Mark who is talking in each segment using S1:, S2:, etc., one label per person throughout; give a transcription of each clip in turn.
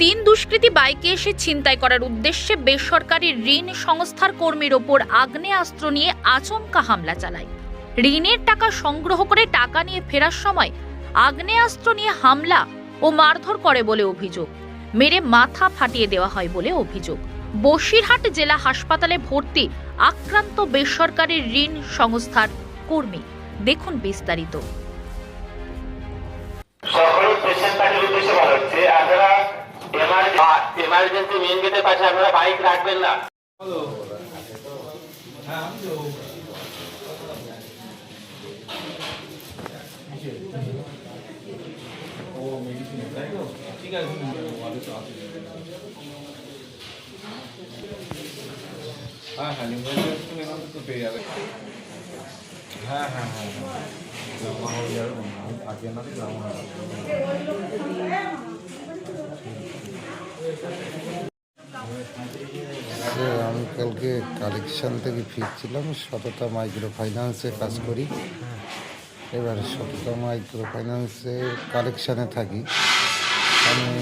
S1: তিন দুষ্কৃতী বাইকে এসে ছিনতাই করার উদ্দেশ্যে বেসরকারি ঋণ সংস্থার কর্মীর ওপর আগ্নেয়াস্ত্র নিয়ে আচমকা হামলা চালায়। ঋণের টাকা সংগ্রহ করে টাকা নিয়ে ফেরার সময় আগ্নেয়াস্ত্র নিয়ে হামলা ও মারধর করে বলে অভিযোগ। মেরে মাথা ফাটিয়ে দেওয়া হয় বলে অভিযোগ। বসিরহাট জেলা হাসপাতালে ভর্তি আক্রান্ত বেসরকারি ঋণ সংস্থার কর্মী। দেখুন বিস্তারিত।
S2: এমার্জেন্সি মেন গেটের পাশে আপনারা বাইক রাখবেন না।
S3: হ্যাঁ হ্যাঁ থেকে তো পেয়ে যাবে। হ্যাঁ হ্যাঁ হ্যাঁ। হ্যাঁ হয়ে থাকি না।
S4: কালকে কালেকশন থেকে ফিরছিলাম, সততা মাইক্রো ফাইন্যান্সে কাজ করি। এবার সততা মাইক্রো ফাইন্যান্সের কালেকশানে থাকি। আমি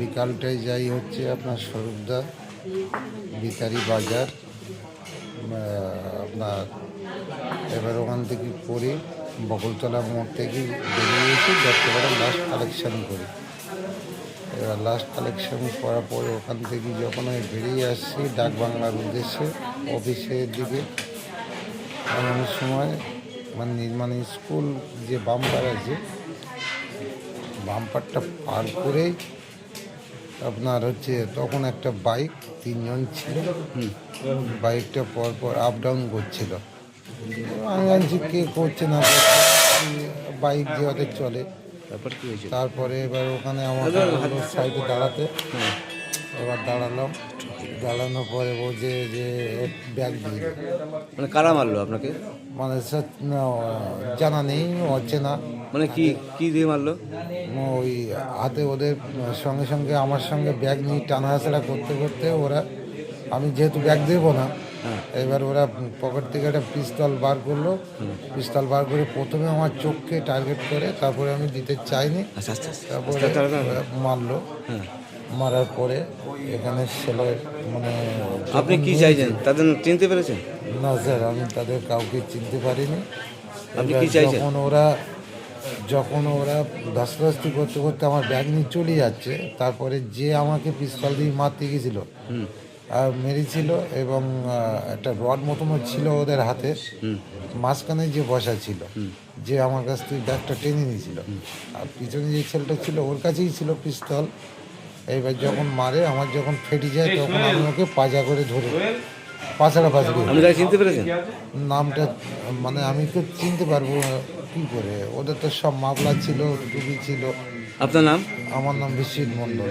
S4: বিকালটায় যাই হচ্ছে আপনার স্বরূপদা বিতারি বাজার আপনার এবার ওখান থেকে পরে বকুলতলা মোড় থেকে বেরিয়ে এসে দশটাবেলা লাস্ট কালেকশান করি। এবার লাস্ট কালেকশন করার পরে ওখান থেকে যখন আমি বেরিয়ে আসছি ডাক বাংলার উদ্দেশ্যে, অফিসের দিকে এমন সময় মানে নির্মাণ স্কুল যে বাম্পার আছে বাম্পারটা পার করেই আপনার হচ্ছে তখন একটা বাইক তিনজন ছিল। বাইকটা পর পর আপ ডাউন করছিল। আমি জানছি কে করছে না বাইক যে চলে।
S3: তারপর কি হয়েছে
S4: তারপরে এবার ওখানে আমাকে বলল সাইডে দাঁড়াতে। এবার দাঁড়ালাম। দাঁড়ানোর পরে বলছে যে ব্যাগ দিয়ে
S5: মানে কারা মারলো আপনাকে?
S4: মানে জানা নেই অচেনা।
S5: মানে কি কি দিয়ে মারলো?
S4: ওই হাতে ওদের সঙ্গে সঙ্গে আমার সঙ্গে ব্যাগ নিয়ে টানাহাসড়া করতে করতে ওরা আমি যেহেতু ব্যাগ দেবো না এবার ওরা পকেট থেকে একটা পিস্তল বার করল। পিস্তল বার করে প্রথমে আমার চোখকে টার্গেট করে তারপরে আমি দিতে চাইনি।
S5: আচ্ছা আচ্ছা আচ্ছা।
S4: তারপরে মারলো। মারার পরে এখানে ছেলের মানে
S5: আপনি কি চাইছেন? তাদের চিনতে পেরেছেন?
S4: না স্যার আমি তাদের কাউকে চিনতে পারিনি।
S5: আপনি কি চাইছেন?
S4: যখন ওরা যখন ওরা ধস্তাধস্তি করতে করতে আমার ব্যাগ নিয়ে চলে যাচ্ছে তারপরে যে আমাকে পিস্তল দিয়ে মারতে গেছিল মেরেছিল এবং একটা রড মতনও ছিল ওদের হাতে। মাঝখানে যে বসা ছিল যে আমার কাছ থেকে ব্যাগটা টেনে নিয়েছিল। আর পিছনে যে ছেলেটা ছিল ওর কাছেই ছিল পিস্তল। এইবার যখন মারে আমার যখন ফেটে যায় তখন আমি ওকে পাজা করে ধরে
S5: আপনি তাকে চিনতে পেরেছেন?
S4: নামটা মানে আমি তো চিনতে পারব কি করে? ওদের তো সব মামলা ছিল টুপি ছিল।
S5: আপনার নাম?
S4: আমার নাম বিশ্বজিৎ মণ্ডল।